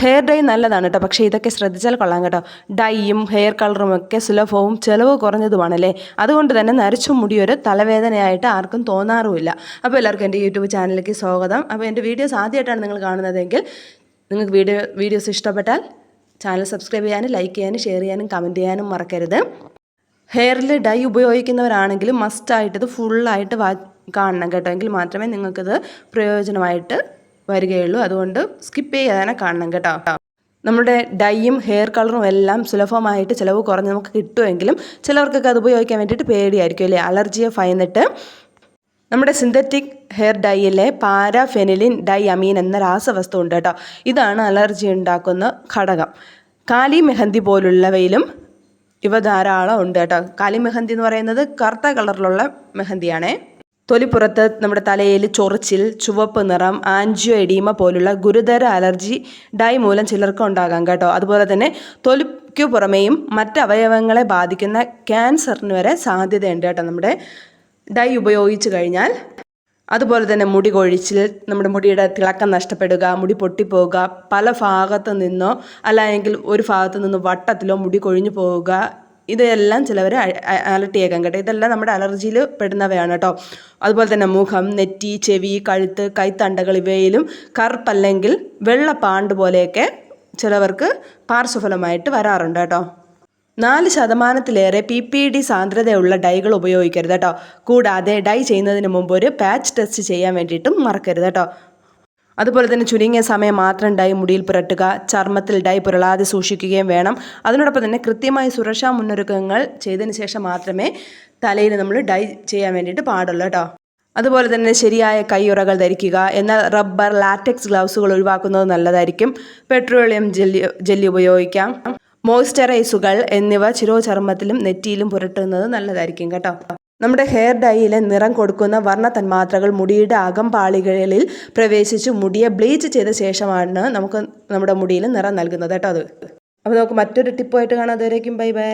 Hair dye നല്ലതാണ് കേട്ടോ. പക്ഷേ ഇതൊക്കെ ശ്രദ്ധിച്ചാൽ കൊള്ളാം കേട്ടോ. ഡൈയും ഹെയർ കളറും ഒക്കെ സുലഭവും ചിലവ് കുറഞ്ഞതുമാണല്ലേ? അതുകൊണ്ട് തന്നെ നരച്ച മുടിയൊരു തലവേദനയായിട്ട് ആർക്കും തോന്നാറുമില്ല. അപ്പോൾ എല്ലാവർക്കും എന്റെ യൂട്യൂബ് ചാനലിലേക്ക് സ്വാഗതം. അപ്പോൾ എന്റെ വീഡിയോസ് ആദ്യമായിട്ടാണ് നിങ്ങൾ കാണുന്നതെങ്കിൽ നിങ്ങൾക്ക് വീഡിയോ വീഡിയോസ് ഇഷ്ടപ്പെട്ടാൽ ചാനൽ സബ്സ്ക്രൈബ് ചെയ്യാനും ലൈക്ക് ചെയ്യാനും ഷെയർ ചെയ്യാനും കമന്റ് ചെയ്യാനും മറക്കരുത്. ഹെയറിൽ ഡൈ ഉപയോഗിക്കുന്നവരാണെങ്കിൽ മസ്റ്റായിട്ടത് ഫുള്ളായിട്ട് വാ കാണണം കേട്ടോ. എങ്കിൽ മാത്രമേ നിങ്ങൾക്കിത് പ്രയോജനമായിട്ട് വരികയുള്ളൂ. അതുകൊണ്ട് സ്കിപ്പ് ചെയ്യാതെ കാണണം കേട്ടോ. നമ്മുടെ ഡൈയും ഹെയർ കളറും എല്ലാം സുലഭമായിട്ട് ചിലവ് കുറഞ്ഞ് നമുക്ക് കിട്ടുമെങ്കിലും ചിലവർക്കൊക്കെ അത് ഉപയോഗിക്കാൻ വേണ്ടിയിട്ട് പേടിയായിരിക്കും അല്ലേ? അലർജിയെ ഭയന്നിട്ട്. നമ്മുടെ സിന്തറ്റിക് ഹെയർ ഡൈയിലെ പാരാഫെനിലിൻ ഡൈ അമീൻ എന്ന രാസവസ്തു ഉണ്ട് കേട്ടോ. ഇതാണ് അലർജി ഉണ്ടാക്കുന്ന ഘടകം. കാലി മെഹന്തി പോലുള്ളവയിലും ഇവ ധാരാളം ഉണ്ട് കേട്ടോ. കാലി മെഹന്തി എന്ന് പറയുന്നത് കറുത്ത കളറിലുള്ള മെഹന്തിയാണേ. തൊലിപ്പുറത്ത് നമ്മുടെ തലയിൽ ചൊറിച്ചിൽ ചുവപ്പ് നിറം ആൻജിയോ എഡീമ പോലുള്ള ഗുരുതര അലർജി ഡൈ മൂലം ചിലർക്ക് ഉണ്ടാകാം കേട്ടോ. അതുപോലെ തന്നെ തൊലിക്കു പുറമേയും മറ്റ് അവയവങ്ങളെ ബാധിക്കുന്ന ക്യാൻസറിന് വരെ സാധ്യതയുണ്ട് കേട്ടോ നമ്മുടെ ഡൈ ഉപയോഗിച്ച് കഴിഞ്ഞാൽ. അതുപോലെ തന്നെ മുടി കൊഴിച്ചിൽ നമ്മുടെ മുടിയുടെ തിളക്കം നഷ്ടപ്പെടുക മുടി പൊട്ടിപ്പോവുക പല ഭാഗത്തു നിന്നോ അല്ലെങ്കിൽ ഒരു ഭാഗത്തു നിന്ന് വട്ടത്തിലോ മുടി കൊഴിഞ്ഞു പോവുക ഇതെല്ലാം ചിലവർ അലട്ടിയേക്കാം കേട്ടോ. ഇതെല്ലാം നമ്മുടെ അലർജിയിൽ പെടുന്നവയാണ് കേട്ടോ. അതുപോലെ തന്നെ മുഖം നെറ്റി ചെവി കഴുത്ത് കൈത്തണ്ടകൾ ഇവയിലും കറുപ്പല്ലെങ്കിൽ വെള്ള പാണ്ട് പോലെയൊക്കെ ചിലവർക്ക് പാർശ്വഫലമായിട്ട് വരാറുണ്ട് കേട്ടോ. നാല് ശതമാനത്തിലേറെ പി പി ഡി സാന്ദ്രതയുള്ള ഡൈകൾ ഉപയോഗിക്കരുത് കേട്ടോ. കൂടാതെ ഡൈ ചെയ്യുന്നതിന് മുമ്പ് ഒരു പാച്ച് ടെസ്റ്റ് ചെയ്യാൻ വേണ്ടിയിട്ടും മറക്കരുത് കേട്ടോ. അതുപോലെ തന്നെ ചുരുങ്ങിയ സമയം മാത്രം ഡൈ മുടിയിൽ പുരട്ടുക ചർമ്മത്തിൽ ഡൈ പുരളാതെ സൂക്ഷിക്കുകയും വേണം. അതിനോടൊപ്പം തന്നെ കൃത്യമായ സുരക്ഷാ മുന്നൊരുക്കങ്ങൾ ചെയ്തതിന് ശേഷം മാത്രമേ തലയിൽ നമ്മൾ ഡൈ ചെയ്യാൻ വേണ്ടിയിട്ട് പാടുള്ളൂ കേട്ടോ. അതുപോലെ തന്നെ ശരിയായ കൈയുറകൾ ധരിക്കുക എന്നാൽ റബ്ബർ ലാറ്റക്സ് ഗ്ലൗസുകൾ ഒഴിവാക്കുന്നത് നല്ലതായിരിക്കും. പെട്രോളിയം ജെല്ലി ജെല്ലി ഉപയോഗിക്കാം. മോയ്സ്ചറൈസുകൾ എന്നിവ ചിരോചർമ്മത്തിലും നെറ്റിയിലും പുരട്ടുന്നത് നല്ലതായിരിക്കും കേട്ടോ. നമ്മുടെ ഹെയർ ഡൈയിലെ നിറം കൊടുക്കുന്ന വർണ തന്മാത്രകൾ മുടിയുടെ അകംപാളികളിൽ പ്രവേശിച്ച് മുടിയെ ബ്ലീച്ച് ചെയ്ത ശേഷമാണ് നമുക്ക് നമ്മുടെ മുടിയിൽ നിറം നൽകുന്നത് കേട്ടോ അത്. അപ്പോൾ നമുക്ക് മറ്റൊരു ടിപ്പായിട്ട് കാണാം. അതുവരേക്കും ബൈ ബൈ.